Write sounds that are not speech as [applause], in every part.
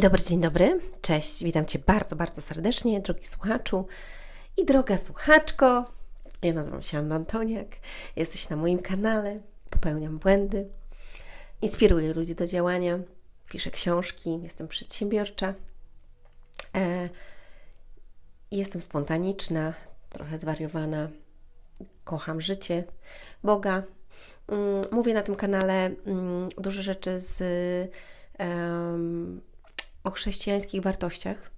Dobry, dzień dobry. Cześć, witam Cię bardzo, bardzo serdecznie, drogi słuchaczu i droga słuchaczko. Ja nazywam się Anna Antoniak, jesteś na moim kanale, popełniam błędy, inspiruję ludzi do działania, piszę książki, jestem przedsiębiorcza, e, jestem spontaniczna, trochę zwariowana, kocham życie, Boga. Mm, mówię na tym kanale mm, dużo rzeczy z o chrześcijańskich wartościach,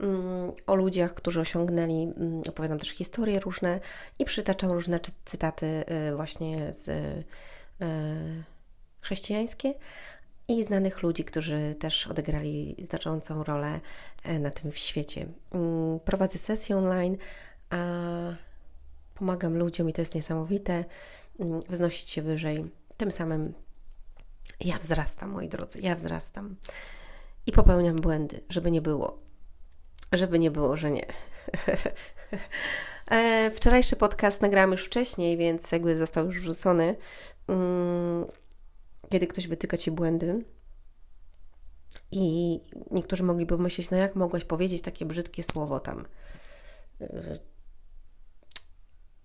mm, o ludziach, którzy osiągnęli, mm, opowiadam też historie różne i przytaczam różne cytaty y, właśnie z y, chrześcijańskie i znanych ludzi, którzy też odegrali znaczącą rolę e, na tym świecie. Mm, prowadzę sesje online, a pomagam ludziom i to jest niesamowite, wznosić się wyżej. Tym samym ja wzrastam, moi drodzy, ja wzrastam i popełniam błędy, żeby nie było. Żeby nie było, że nie. [laughs] e, wczorajszy podcast nagrałam już wcześniej, więc jakby został już wrzucony. Mm, kiedy ktoś wytyka ci błędy. I niektórzy mogliby myśleć, no jak mogłaś powiedzieć takie brzydkie słowo tam. E,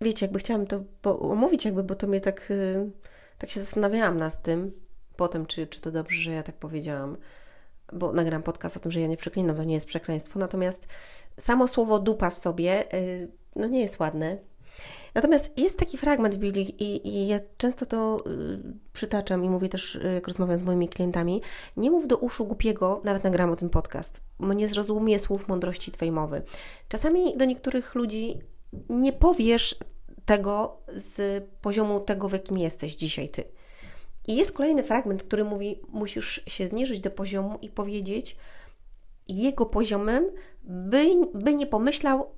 wiecie, jakby chciałam to omówić, jakby, bo to mnie tak, e, tak się zastanawiałam nad tym potem, czy, czy to dobrze, że ja tak powiedziałam bo nagram podcast o tym, że ja nie przeklinam, to nie jest przekleństwo, natomiast samo słowo dupa w sobie y, no nie jest ładne. Natomiast jest taki fragment w Biblii i, i ja często to y, przytaczam i mówię też, y, jak rozmawiam z moimi klientami, nie mów do uszu głupiego, nawet nagram o tym podcast, bo nie zrozumie słów mądrości Twojej mowy. Czasami do niektórych ludzi nie powiesz tego z poziomu tego, w jakim jesteś dzisiaj Ty. I jest kolejny fragment, który mówi: musisz się zniżyć do poziomu i powiedzieć jego poziomem, by, by nie pomyślał,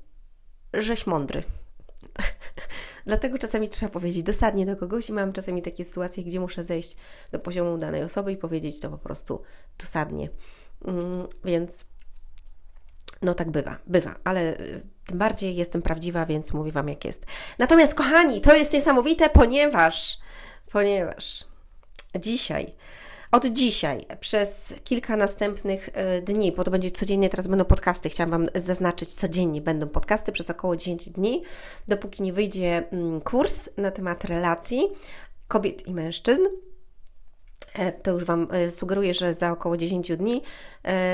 żeś mądry. [laughs] Dlatego czasami trzeba powiedzieć dosadnie do kogoś i mam czasami takie sytuacje, gdzie muszę zejść do poziomu danej osoby i powiedzieć to po prostu dosadnie. Mm, więc no tak bywa, bywa, ale y, tym bardziej jestem prawdziwa, więc mówię Wam jak jest. Natomiast kochani, to jest niesamowite, ponieważ, ponieważ dzisiaj, od dzisiaj, przez kilka następnych e, dni, bo to będzie codziennie, teraz będą podcasty, chciałam Wam zaznaczyć, codziennie będą podcasty przez około 10 dni, dopóki nie wyjdzie mm, kurs na temat relacji kobiet i mężczyzn. E, to już Wam e, sugeruję, że za około 10 dni.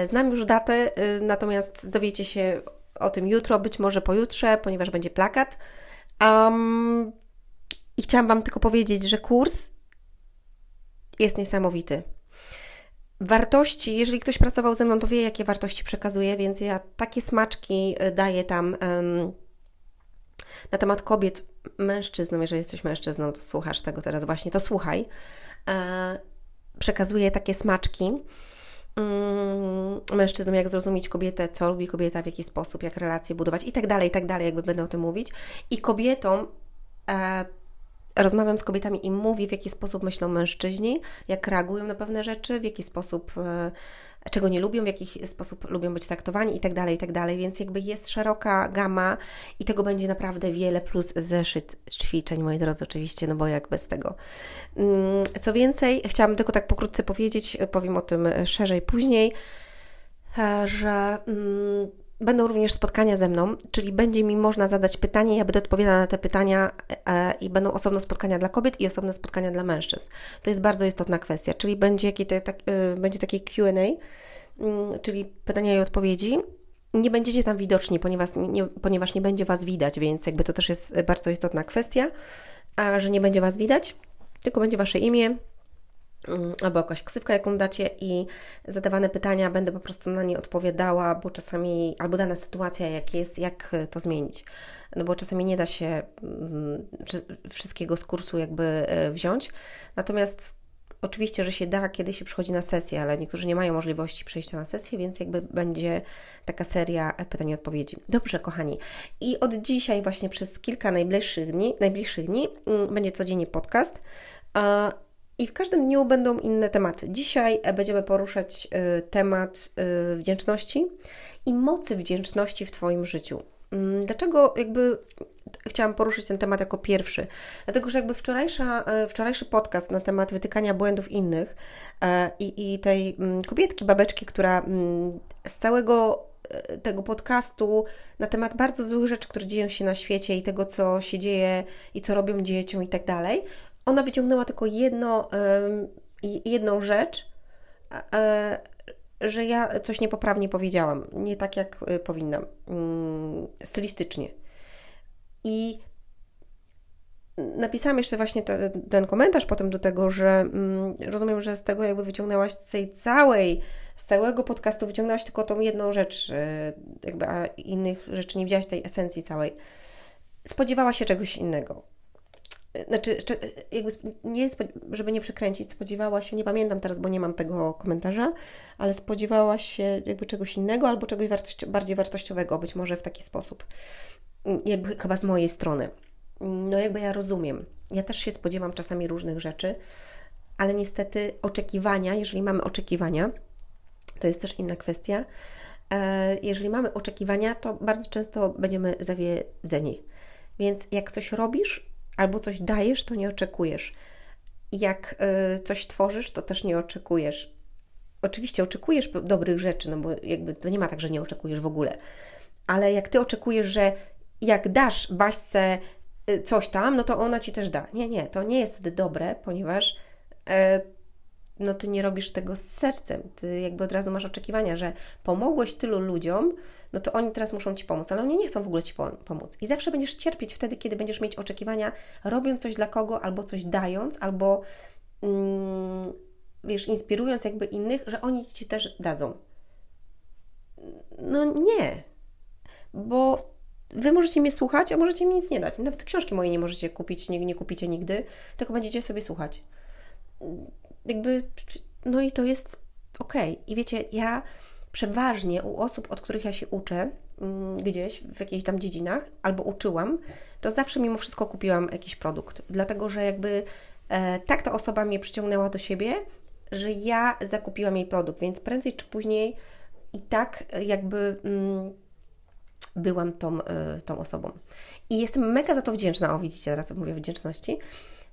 Znam już datę, natomiast dowiecie się o tym jutro, być może pojutrze, ponieważ będzie plakat. Um, I chciałam Wam tylko powiedzieć, że kurs jest niesamowity. Wartości, jeżeli ktoś pracował ze mną, to wie, jakie wartości przekazuję, więc ja takie smaczki y, daję tam um, na temat kobiet, mężczyzn. Jeżeli jesteś mężczyzną, to słuchasz tego teraz właśnie, to słuchaj. E, przekazuję takie smaczki um, mężczyznom, jak zrozumieć kobietę, co lubi kobieta, w jaki sposób, jak relacje budować i tak dalej, i tak dalej, jakby będę o tym mówić. I kobietom e, rozmawiam z kobietami i mówię, w jaki sposób myślą mężczyźni, jak reagują na pewne rzeczy, w jaki sposób, e, czego nie lubią, w jaki sposób lubią być traktowani i tak dalej, i tak. Więc jakby jest szeroka gama i tego będzie naprawdę wiele, plus zeszyt ćwiczeń, moi drodzy, oczywiście, no bo jak bez tego. Mm, co więcej, chciałam tylko tak pokrótce powiedzieć, powiem o tym szerzej później, e, że mm, Będą również spotkania ze mną, czyli będzie mi można zadać pytanie, ja będę odpowiadała na te pytania e, i będą osobne spotkania dla kobiet i osobne spotkania dla mężczyzn. To jest bardzo istotna kwestia, czyli będzie, tak, e, będzie takie QA, mm, czyli pytania i odpowiedzi. Nie będziecie tam widoczni, ponieważ nie, ponieważ nie będzie Was widać, więc jakby to też jest bardzo istotna kwestia, a że nie będzie Was widać, tylko będzie Wasze imię, albo jakaś ksywka, jaką dacie i zadawane pytania, będę po prostu na nie odpowiadała, bo czasami, albo dana sytuacja jak jest, jak to zmienić. No bo czasami nie da się mm, wszystkiego z kursu jakby e, wziąć. Natomiast oczywiście, że się da, kiedy się przychodzi na sesję, ale niektórzy nie mają możliwości przejścia na sesję, więc jakby będzie taka seria pytań i odpowiedzi. Dobrze, kochani. I od dzisiaj właśnie przez kilka najbliższych dni, najbliższych dni mm, będzie codziennie podcast. I w każdym dniu będą inne tematy. Dzisiaj e, będziemy poruszać y, temat y, wdzięczności i mocy wdzięczności w Twoim życiu. Mm, dlaczego jakby chciałam poruszyć ten temat jako pierwszy. Dlatego, że jakby wczorajsza, e, wczorajszy podcast na temat wytykania błędów innych e, i, i tej mm, kobietki, babeczki, która mm, z całego tego podcastu na temat bardzo złych rzeczy, które dzieją się na świecie i tego, co się dzieje i co robią dzieciom i tak dalej, ona wyciągnęła tylko jedno, jedną rzecz, że ja coś niepoprawnie powiedziałam, nie tak jak powinnam, mm, stylistycznie. I napisałam jeszcze właśnie te, ten komentarz potem do tego, że mm, rozumiem, że z tego jakby wyciągnęłaś z tej całej, z całego podcastu wyciągnęłaś tylko tą jedną rzecz, e, jakby, a innych rzeczy nie widziałaś tej esencji całej. Spodziewała się czegoś innego. Znaczy, jakby nie, żeby nie przekręcić, spodziewała się, nie pamiętam teraz, bo nie mam tego komentarza, ale spodziewała się jakby czegoś innego albo czegoś wartości bardziej wartościowego, być może w taki sposób jakby chyba z mojej strony. No jakby ja rozumiem. Ja też się spodziewam czasami różnych rzeczy, ale niestety oczekiwania, jeżeli mamy oczekiwania, to jest też inna kwestia. E, jeżeli mamy oczekiwania, to bardzo często będziemy zawiedzeni. Więc jak coś robisz albo coś dajesz, to nie oczekujesz. Jak e, coś tworzysz, to też nie oczekujesz. Oczywiście oczekujesz dobrych rzeczy, no bo jakby to nie ma tak, że nie oczekujesz w ogóle. Ale jak ty oczekujesz, że jak dasz Baśce y, coś tam, no to ona ci też da. Nie, nie, to nie jest wtedy dobre, ponieważ e, no ty nie robisz tego z sercem. Ty jakby od razu masz oczekiwania, że pomogłeś tylu ludziom, no to oni teraz muszą ci pomóc, ale oni nie chcą w ogóle ci pomóc. I zawsze będziesz cierpieć wtedy, kiedy będziesz mieć oczekiwania, robiąc coś dla kogo, albo coś dając, albo mm, wiesz, inspirując jakby innych, że oni ci też dadzą. No nie, bo Wy możecie mnie słuchać, a możecie mi nic nie dać. Nawet książki moje nie możecie kupić, nie, nie kupicie nigdy, tylko będziecie sobie słuchać. Jakby, no i to jest ok. I wiecie, ja przeważnie u osób, od których ja się uczę, mm, gdzieś w jakichś tam dziedzinach, albo uczyłam, to zawsze mimo wszystko kupiłam jakiś produkt. Dlatego, że jakby e, tak ta osoba mnie przyciągnęła do siebie, że ja zakupiłam jej produkt, więc prędzej czy później i tak jakby. Mm, byłam tą, e, tą osobą. I jestem mega za to wdzięczna. O, widzicie, teraz mówię wdzięczności.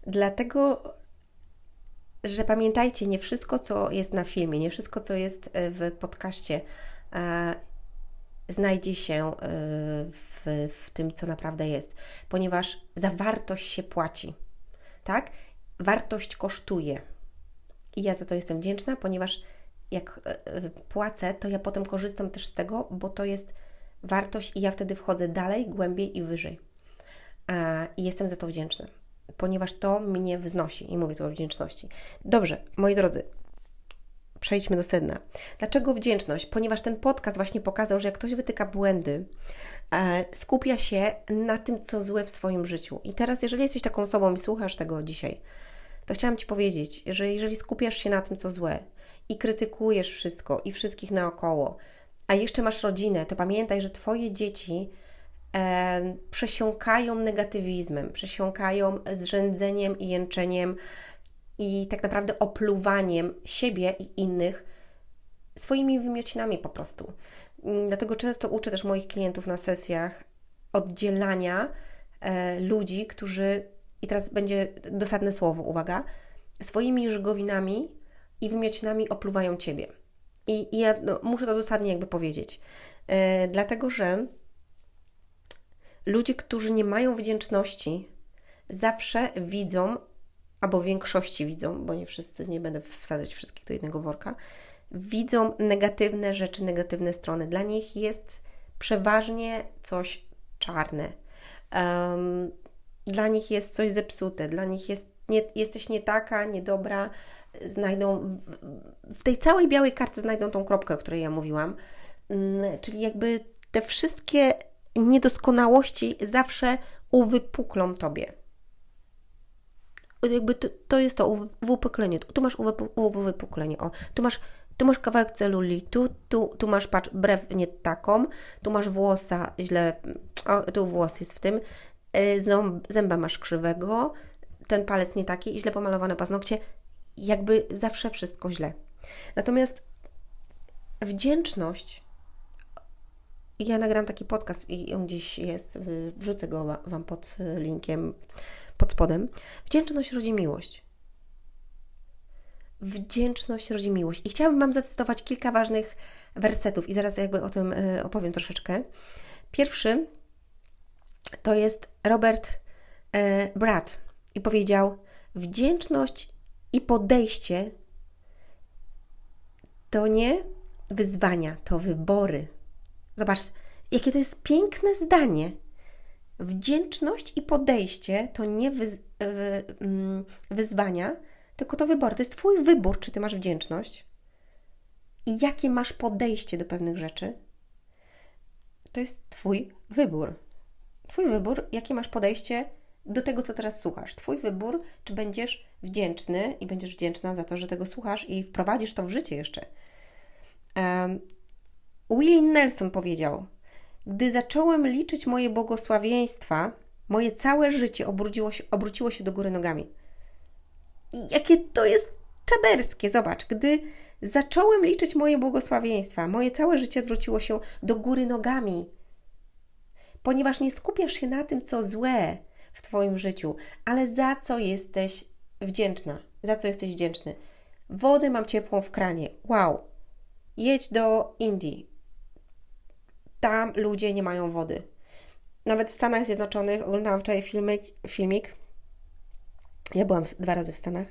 Dlatego, że pamiętajcie, nie wszystko, co jest na filmie, nie wszystko, co jest e, w podcaście, e, znajdzie się w, w tym, co naprawdę jest, ponieważ za wartość się płaci. Tak? Wartość kosztuje. I ja za to jestem wdzięczna, ponieważ jak płacę, to ja potem korzystam też z tego, bo to jest wartość i ja wtedy wchodzę dalej, głębiej i wyżej. I jestem za to wdzięczna, ponieważ to mnie wznosi i mówię tu o wdzięczności. Dobrze, moi drodzy, przejdźmy do sedna. Dlaczego wdzięczność? Ponieważ ten podcast właśnie pokazał, że jak ktoś wytyka błędy, e, skupia się na tym, co złe w swoim życiu. I teraz, jeżeli jesteś taką osobą i słuchasz tego dzisiaj, to chciałam Ci powiedzieć, że jeżeli skupiasz się na tym, co złe i krytykujesz wszystko i wszystkich naokoło, a jeszcze masz rodzinę, to pamiętaj, że Twoje dzieci przesiąkają negatywizmem, przesiąkają zrzędzeniem i jęczeniem i tak naprawdę opluwaniem siebie i innych swoimi wymiocinami po prostu. Dlatego często uczę też moich klientów na sesjach oddzielania e, ludzi, którzy, i teraz będzie dosadne słowo, uwaga, swoimi żygowinami i wymiocinami opluwają Ciebie. I, i ja no, muszę to dosadnie jakby powiedzieć. Yy, dlatego, że ludzie, którzy nie mają wdzięczności, zawsze widzą, albo większości widzą, bo nie wszyscy, nie będę wsadzać wszystkich do jednego worka, widzą negatywne rzeczy, negatywne strony. Dla nich jest przeważnie coś czarne. Um, dla nich jest coś zepsute, dla nich jest, nie, jesteś nie taka, niedobra, znajdą, w tej całej białej kartce znajdą tą kropkę, o której ja mówiłam. Mm, czyli jakby te wszystkie niedoskonałości zawsze uwypuklą Tobie. Jakby to, to jest to uwypuklenie. Tu masz uwypuklenie. O, tu masz, tu masz kawałek celuli, tu, tu, masz, patrz, brew nie taką, tu masz włosa źle, o, tu włos jest w tym, y, Ząb, zęba masz krzywego, ten palec nie taki, źle pomalowane paznokcie jakby zawsze wszystko źle. Natomiast wdzięczność ja nagram taki podcast i on gdzieś jest, wrzucę go Wam pod linkiem, pod spodem. Wdzięczność rodzi miłość. Wdzięczność rodzi miłość. I chciałabym Wam zacytować kilka ważnych wersetów i zaraz jakby o tym e, opowiem troszeczkę. Pierwszy to jest Robert e, Bratt i powiedział: Wdzięczność i podejście to nie wyzwania, to wybory. Zobacz, jakie to jest piękne zdanie. Wdzięczność i podejście to nie wyz mm, wyzwania, tylko to wybór. To jest Twój wybór, czy Ty masz wdzięczność i jakie masz podejście do pewnych rzeczy. To jest Twój wybór. Twój wybór, jakie masz podejście do tego, co teraz słuchasz. Twój wybór, czy będziesz wdzięczny i będziesz wdzięczna za to, że tego słuchasz i wprowadzisz to w życie jeszcze. Willie Nelson powiedział: Gdy zacząłem liczyć moje błogosławieństwa, moje całe życie obróciło się, obróciło się do góry nogami. I jakie to jest czaderskie, zobacz, gdy zacząłem liczyć moje błogosławieństwa, moje całe życie odwróciło się do góry nogami. Ponieważ nie skupiasz się na tym, co złe w Twoim życiu, ale za co jesteś wdzięczna, za co jesteś wdzięczny. Wodę mam ciepłą w kranie. Wow. Jedź do Indii. Tam ludzie nie mają wody. Nawet w Stanach Zjednoczonych oglądałam wczoraj filmik, filmik. Ja byłam dwa razy w Stanach.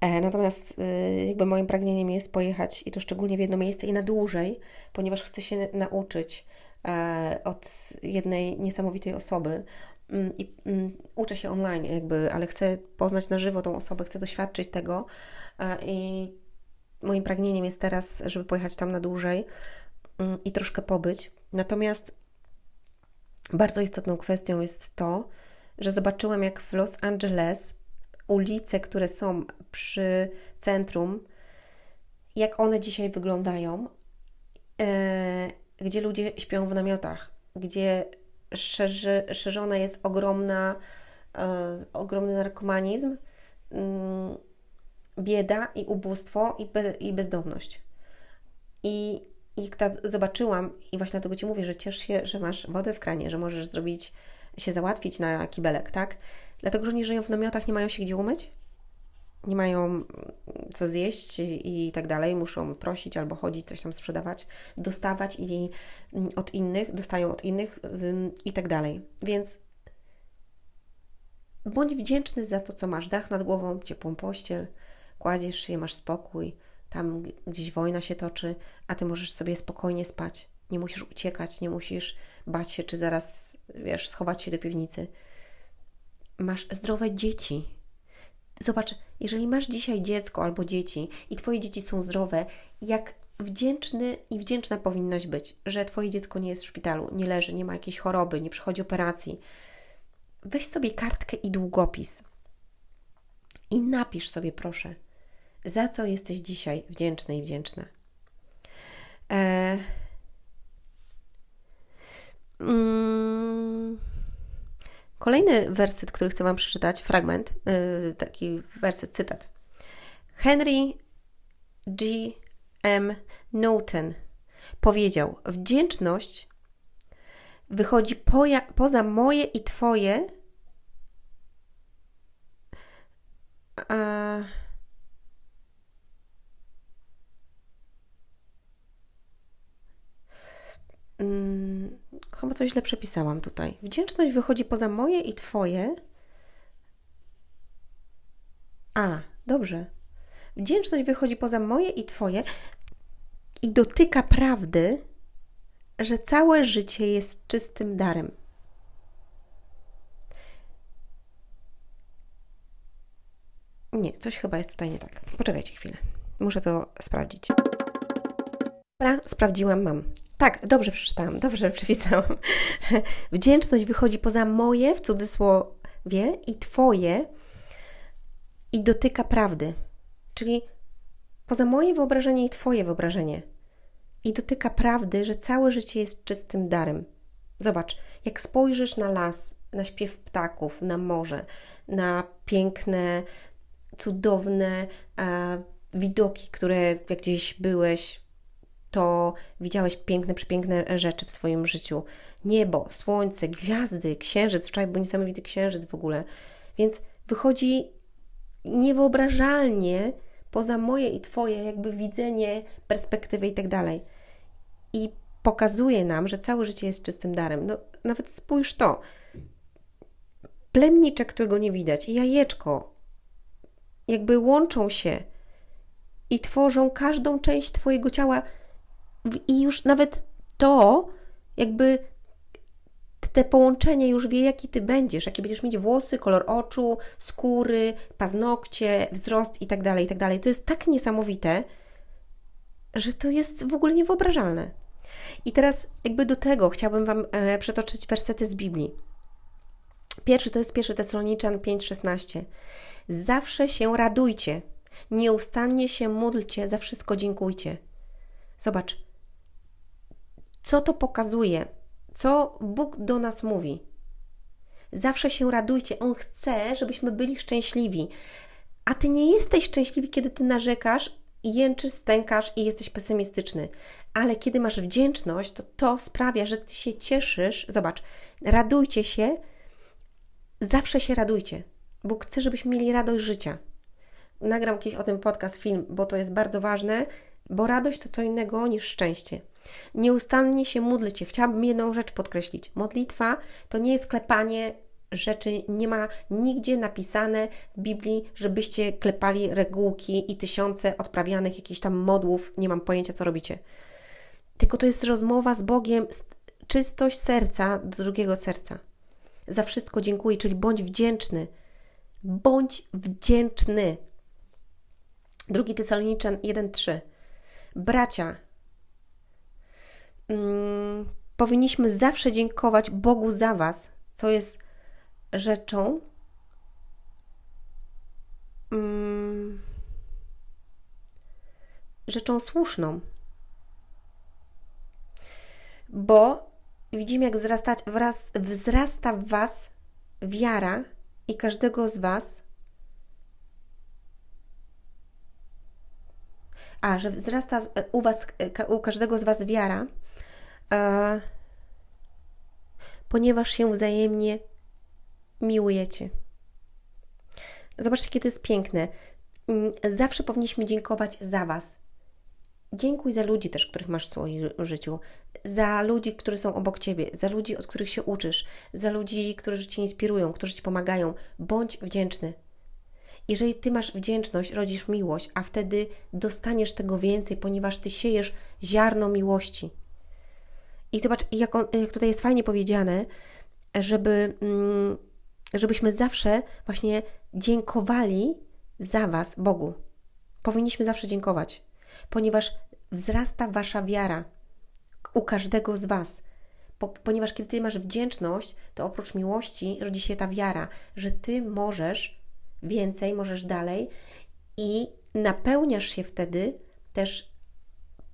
E, natomiast y, jakby moim pragnieniem jest pojechać i to szczególnie w jedno miejsce i na dłużej, ponieważ chcę się nauczyć e, od jednej niesamowitej osoby, Mm, i mm, uczę się online, jakby, ale chcę poznać na żywo tą osobę, chcę doświadczyć tego e, i moim pragnieniem jest teraz, żeby pojechać tam na dłużej i troszkę pobyć. Natomiast bardzo istotną kwestią jest to, że zobaczyłam, jak w Los Angeles ulice, które są przy centrum, jak one dzisiaj wyglądają, e, gdzie ludzie śpią w namiotach, gdzie szerzy, szerzona jest ogromna, e, ogromny narkomanizm, mm, bieda i ubóstwo i, be, i bezdomność. I, I zobaczyłam, i właśnie dlatego Ci mówię, że ciesz się, że masz wodę w kranie, że możesz zrobić, się załatwić na kibelek, tak? Dlatego, że oni żyją w namiotach, nie mają się gdzie umyć, nie mają co zjeść i, tak dalej, muszą prosić albo chodzić, coś tam sprzedawać, dostawać i mm, od innych, dostają od innych i tak dalej. Więc bądź wdzięczny za to, co masz. Dach nad głową, ciepłą pościel, kładziesz się, masz spokój, tam gdzieś wojna się toczy, a ty możesz sobie spokojnie spać. Nie musisz uciekać, nie musisz bać się, czy zaraz, wiesz, schować się do piwnicy. Masz zdrowe dzieci, Zobacz, jeżeli masz dzisiaj dziecko albo dzieci i Twoje dzieci są zdrowe, jak wdzięczny i wdzięczna powinnaś być, że Twoje dziecko nie jest w szpitalu, nie leży, nie ma jakiejś choroby, nie przychodzi operacji. Weź sobie kartkę i długopis i napisz sobie, proszę, za co jesteś dzisiaj wdzięczny i wdzięczna. Eee, mm, Kolejny werset, który chcę Wam przeczytać, fragment, yy, taki werset, cytat. Henry G. M. Norton powiedział: Wdzięczność wychodzi poja, poza moje i Twoje. A, mm, chyba coś źle przepisałam tutaj. Wdzięczność wychodzi poza moje i Twoje. A, dobrze. Wdzięczność wychodzi poza moje i Twoje i dotyka prawdy, że całe życie jest czystym darem. Nie, coś chyba jest tutaj nie tak. Poczekajcie chwilę. Muszę to sprawdzić. Sprawdziłam, mam. Tak, dobrze przeczytałam, dobrze przepisałam. [laughs] Wdzięczność wychodzi poza moje, w cudzysłowie, i Twoje i dotyka prawdy. Czyli poza moje wyobrażenie i Twoje wyobrażenie. I dotyka prawdy, że całe życie jest czystym darem. Zobacz, jak spojrzysz na las, na śpiew ptaków, na morze, na piękne, cudowne e, widoki, które jak gdzieś byłeś, to widziałeś piękne, przepiękne rzeczy w swoim życiu. Niebo, słońce, gwiazdy, księżyc. Wczoraj był niesamowity księżyc w ogóle. Więc wychodzi niewyobrażalnie poza moje i Twoje jakby widzenie, perspektywy i tak dalej. I pokazuje nam, że całe życie jest czystym darem. No, nawet spójrz to. Plemniczek, którego nie widać, i jajeczko, jakby łączą się i tworzą każdą część Twojego ciała, i już nawet to, jakby te połączenie już wie, jaki Ty będziesz, jakie będziesz mieć włosy, kolor oczu, skóry, paznokcie, wzrost i tak dalej, i tak dalej. To jest tak niesamowite, że to jest w ogóle niewyobrażalne. I teraz jakby do tego chciałabym Wam e, przetoczyć wersety z Biblii. Pierwszy to jest pierwszy Tesaloniczan 5,16. Zawsze się radujcie, nieustannie się módlcie, za wszystko dziękujcie. Zobacz, co to pokazuje, co Bóg do nas mówi. Zawsze się radujcie. On chce, żebyśmy byli szczęśliwi. A ty nie jesteś szczęśliwy, kiedy ty narzekasz, jęczysz, stękasz i jesteś pesymistyczny. Ale kiedy masz wdzięczność, to to sprawia, że ty się cieszysz. Zobacz, radujcie się, zawsze się radujcie. Bóg chce, żebyśmy mieli radość życia. Nagram jakiś o tym podcast, film, bo to jest bardzo ważne, bo radość to co innego niż szczęście. Nieustannie się módlcie. Chciałabym jedną rzecz podkreślić. Modlitwa to nie jest klepanie rzeczy, nie ma nigdzie napisane w Biblii, żebyście klepali regułki i tysiące odprawianych jakichś tam modłów, nie mam pojęcia, co robicie. Tylko to jest rozmowa z Bogiem, czystość serca do drugiego serca. Za wszystko dziękuję, czyli bądź wdzięczny. Bądź wdzięczny. Drugi Tesaloniczan 1:3. Bracia, mm, powinniśmy zawsze dziękować Bogu za Was, co jest rzeczą, mm, rzeczą słuszną. Bo widzimy, jak wzrastać, wraz, wzrasta w Was wiara i każdego z Was. A, że wzrasta u Was, u każdego z Was wiara, ponieważ się wzajemnie miłujecie. Zobaczcie, jakie to jest piękne. Mm, zawsze powinniśmy dziękować za Was. Dziękuj za ludzi też, których masz w swoim życiu, za ludzi, którzy są obok Ciebie, za ludzi, od których się uczysz, za ludzi, którzy Cię inspirują, którzy Ci pomagają. Bądź wdzięczny. Jeżeli Ty masz wdzięczność, rodzisz miłość, a wtedy dostaniesz tego więcej, ponieważ Ty siejesz ziarno miłości. I zobacz, jak, on, jak tutaj jest fajnie powiedziane, żeby, mm, żebyśmy zawsze właśnie dziękowali za Was Bogu. Powinniśmy zawsze dziękować, ponieważ wzrasta Wasza wiara u każdego z Was. Po, ponieważ kiedy Ty masz wdzięczność, to oprócz miłości rodzi się ta wiara, że Ty możesz więcej, możesz dalej i napełniasz się wtedy też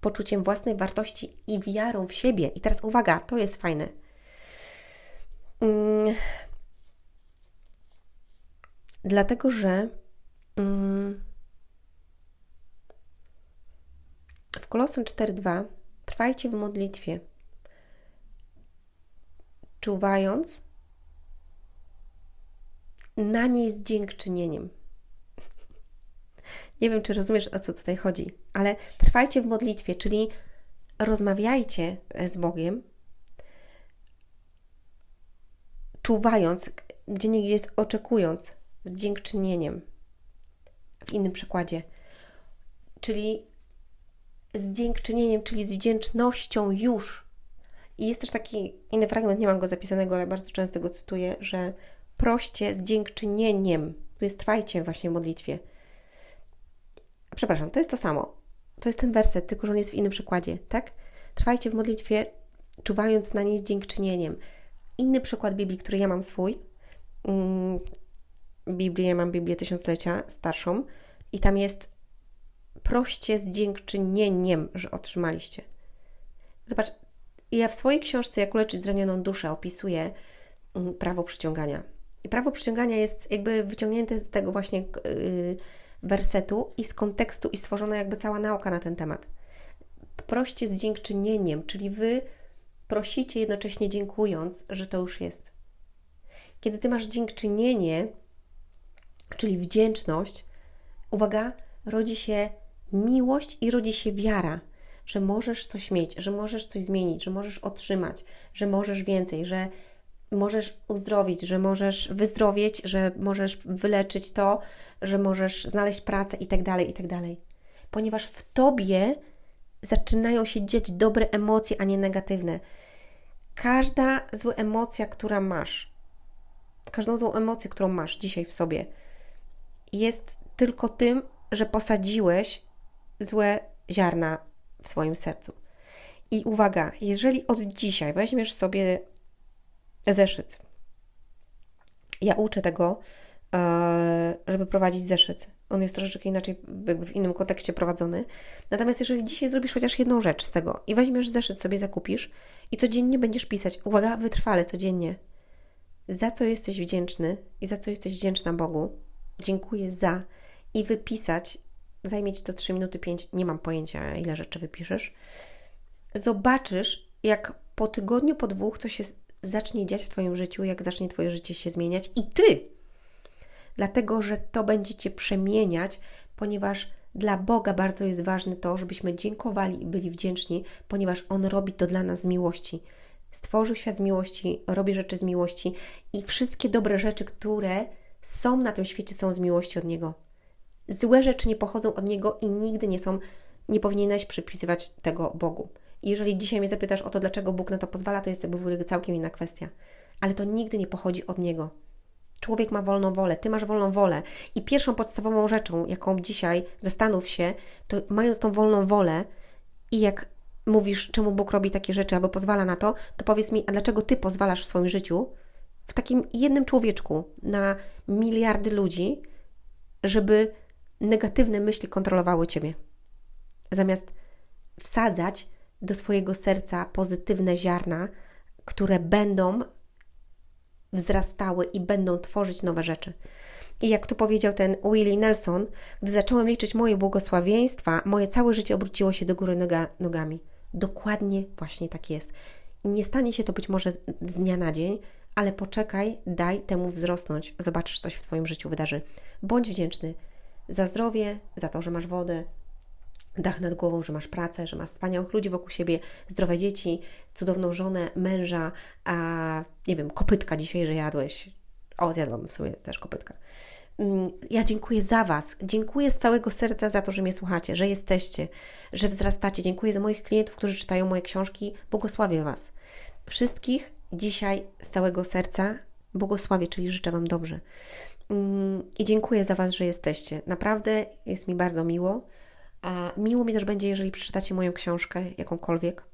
poczuciem własnej wartości i wiarą w siebie. I teraz uwaga, to jest fajne. Mm. Dlatego, że mm, w Kolosem 4:2 trwajcie w modlitwie, czuwając na niej z dziękczynieniem. Nie wiem, czy rozumiesz, o co tutaj chodzi, ale trwajcie w modlitwie, czyli rozmawiajcie z Bogiem, czuwając, gdzie nie jest oczekując, z dziękczynieniem. W innym przykładzie. Czyli z dziękczynieniem, czyli z wdzięcznością już. I jest też taki inny fragment, nie mam go zapisanego, ale bardzo często go cytuję, że proście z dziękczynieniem. Tu jest trwajcie właśnie w modlitwie. Przepraszam, to jest to samo. To jest ten werset, tylko że on jest w innym przykładzie, tak? Trwajcie w modlitwie, czuwając na niej z dziękczynieniem. Inny przykład Biblii, który ja mam swój. Mm, Biblię, ja mam Biblię Tysiąclecia starszą i tam jest proście z dziękczynieniem, że otrzymaliście. Zobacz, ja w swojej książce Jak uleczyć zranioną duszę opisuję mm, prawo przyciągania. I prawo przyciągania jest jakby wyciągnięte z tego właśnie yy, wersetu i z kontekstu i stworzona jakby cała nauka na ten temat. proście z dziękczynieniem, czyli wy prosicie jednocześnie dziękując, że to już jest. Kiedy ty masz dziękczynienie, czyli wdzięczność, uwaga, rodzi się miłość i rodzi się wiara, że możesz coś mieć, że możesz coś zmienić, że możesz otrzymać, że możesz więcej, że możesz uzdrowić, że możesz wyzdrowieć, że możesz wyleczyć to, że możesz znaleźć pracę i tak dalej, i tak dalej. Ponieważ w tobie zaczynają się dziać dobre emocje, a nie negatywne. Każda zła emocja, która masz, każdą złą emocję, którą masz dzisiaj w sobie, jest tylko tym, że posadziłeś złe ziarna w swoim sercu. I uwaga, jeżeli od dzisiaj weźmiesz sobie zeszyt, ja uczę tego, e, żeby prowadzić zeszyt. On jest troszeczkę inaczej, jakby w innym kontekście prowadzony. Natomiast jeżeli dzisiaj zrobisz chociaż jedną rzecz z tego i weźmiesz zeszyt, sobie zakupisz i codziennie będziesz pisać, uwaga, wytrwale, codziennie, za co jesteś wdzięczny i za co jesteś wdzięczna Bogu, dziękuję za i wypisać, zajmie Ci to 3 minuty 5, nie mam pojęcia ile rzeczy wypiszesz, zobaczysz jak po tygodniu, po dwóch coś się zacznie dziać w Twoim życiu, jak zacznie Twoje życie się zmieniać i Ty, dlatego że to będzie Cię przemieniać, ponieważ dla Boga bardzo jest ważne to, żebyśmy dziękowali i byli wdzięczni, ponieważ On robi to dla nas z miłości. Stworzył świat z miłości, robi rzeczy z miłości i wszystkie dobre rzeczy, które są na tym świecie, są z miłości od Niego. Złe rzeczy nie pochodzą od Niego i nigdy nie są, nie powinieneś przypisywać tego Bogu. Jeżeli dzisiaj mnie zapytasz o to, dlaczego Bóg na to pozwala, to jest jakby całkiem inna kwestia. Ale to nigdy nie pochodzi od Niego. Człowiek ma wolną wolę, ty masz wolną wolę. I pierwszą podstawową rzeczą, jaką dzisiaj zastanów się, to mając tą wolną wolę i jak mówisz, czemu Bóg robi takie rzeczy, albo pozwala na to, to powiedz mi, a dlaczego ty pozwalasz w swoim życiu, w takim jednym człowieczku, na miliardy ludzi, żeby negatywne myśli kontrolowały ciebie. Zamiast wsadzać do swojego serca pozytywne ziarna, które będą wzrastały i będą tworzyć nowe rzeczy. I jak tu powiedział ten Willie Nelson, gdy zacząłem liczyć moje błogosławieństwa, moje całe życie obróciło się do góry noga, nogami. Dokładnie właśnie tak jest. Nie stanie się to być może z, z dnia na dzień, ale poczekaj, daj temu wzrosnąć, zobaczysz, coś w Twoim życiu wydarzy. Bądź wdzięczny za zdrowie, za to, że masz wodę, dach nad głową, że masz pracę, że masz wspaniałych ludzi wokół siebie, zdrowe dzieci, cudowną żonę, męża, a nie wiem, kopytka dzisiaj, że jadłeś. O, zjadłam w sumie też kopytka. Mm, ja dziękuję za Was. Dziękuję z całego serca za to, że mnie słuchacie, że jesteście, że wzrastacie. Dziękuję za moich klientów, którzy czytają moje książki. Błogosławię Was. Wszystkich dzisiaj z całego serca błogosławię, czyli życzę Wam dobrze. Mm, I dziękuję za Was, że jesteście. Naprawdę jest mi bardzo miło. Miło mi też będzie, jeżeli przeczytacie moją książkę, jakąkolwiek.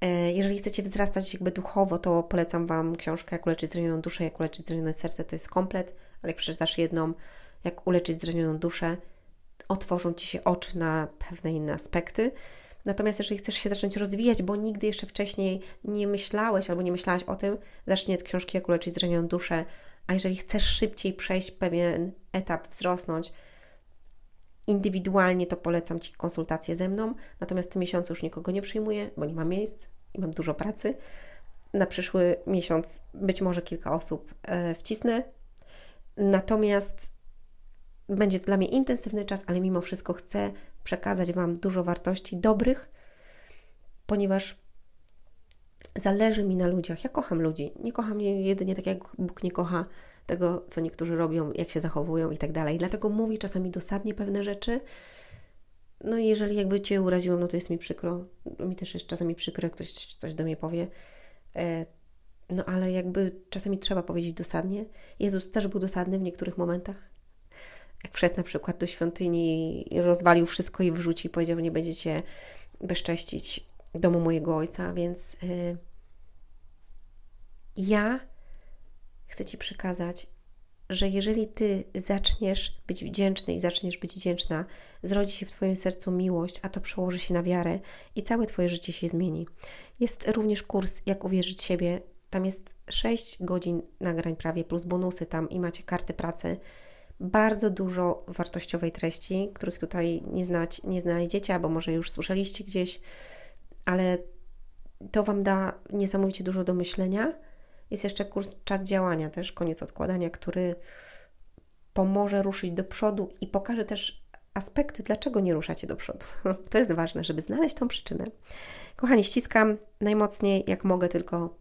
E, jeżeli chcecie wzrastać jakby duchowo, to polecam Wam książkę Jak uleczyć zranioną duszę, Jak uleczyć zranione serce. To jest komplet, ale jak przeczytasz jedną, Jak uleczyć zranioną duszę, otworzą Ci się oczy na pewne inne aspekty. Natomiast jeżeli chcesz się zacząć rozwijać, bo nigdy jeszcze wcześniej nie myślałeś albo nie myślałaś o tym, zacznij od książki Jak uleczyć zranioną duszę. A jeżeli chcesz szybciej przejść pewien etap, wzrosnąć, indywidualnie to polecam Ci konsultację ze mną. Natomiast w tym miesiącu już nikogo nie przyjmuję, bo nie mam miejsc i mam dużo pracy. Na przyszły miesiąc być może kilka osób e, wcisnę. Natomiast będzie to dla mnie intensywny czas, ale mimo wszystko chcę przekazać Wam dużo wartości dobrych, ponieważ zależy mi na ludziach. Ja kocham ludzi. Nie kocham je jedynie tak, jak Bóg nie kocha tego, co niektórzy robią, jak się zachowują i tak dalej. Dlatego mówi czasami dosadnie pewne rzeczy. No i jeżeli jakby Cię uraziłam, no to jest mi przykro. Mi też jest czasami przykro, ktoś coś do mnie powie. E, no ale jakby czasami trzeba powiedzieć dosadnie. Jezus też był dosadny w niektórych momentach. Jak wszedł na przykład do świątyni i rozwalił wszystko i wrzucił i powiedział, nie będziecie bezcześcić domu mojego ojca, więc yy, ja chcę Ci przekazać, że jeżeli Ty zaczniesz być wdzięczny i zaczniesz być wdzięczna, zrodzi się w Twoim sercu miłość, a to przełoży się na wiarę i całe Twoje życie się zmieni. Jest również kurs Jak uwierzyć siebie. Tam jest 6 godzin nagrań prawie, plus bonusy tam i macie karty pracy. bardzo dużo wartościowej treści, których tutaj nie, znać, nie znajdziecie, albo może już słyszeliście gdzieś, ale to Wam da niesamowicie dużo do myślenia. Jest jeszcze kurs Czas Działania, też koniec odkładania, który pomoże ruszyć do przodu i pokaże też aspekty, dlaczego nie ruszacie do przodu. [laughs] To jest ważne, żeby znaleźć tą przyczynę. Kochani, ściskam najmocniej, jak mogę, tylko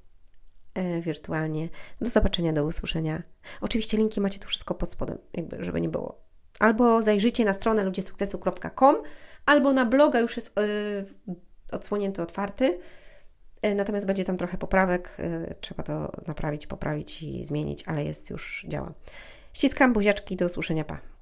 e, wirtualnie. Do zobaczenia, do usłyszenia. Oczywiście linki macie tu wszystko pod spodem, jakby, żeby nie było. Albo zajrzyjcie na stronę ludziesukcesu.com, albo na bloga już jest e, odsłonięty, otwarty. E, natomiast będzie tam trochę poprawek. e, Trzeba to naprawić, poprawić i zmienić, ale jest już, działa. Ściskam buziaczki, do usłyszenia, pa.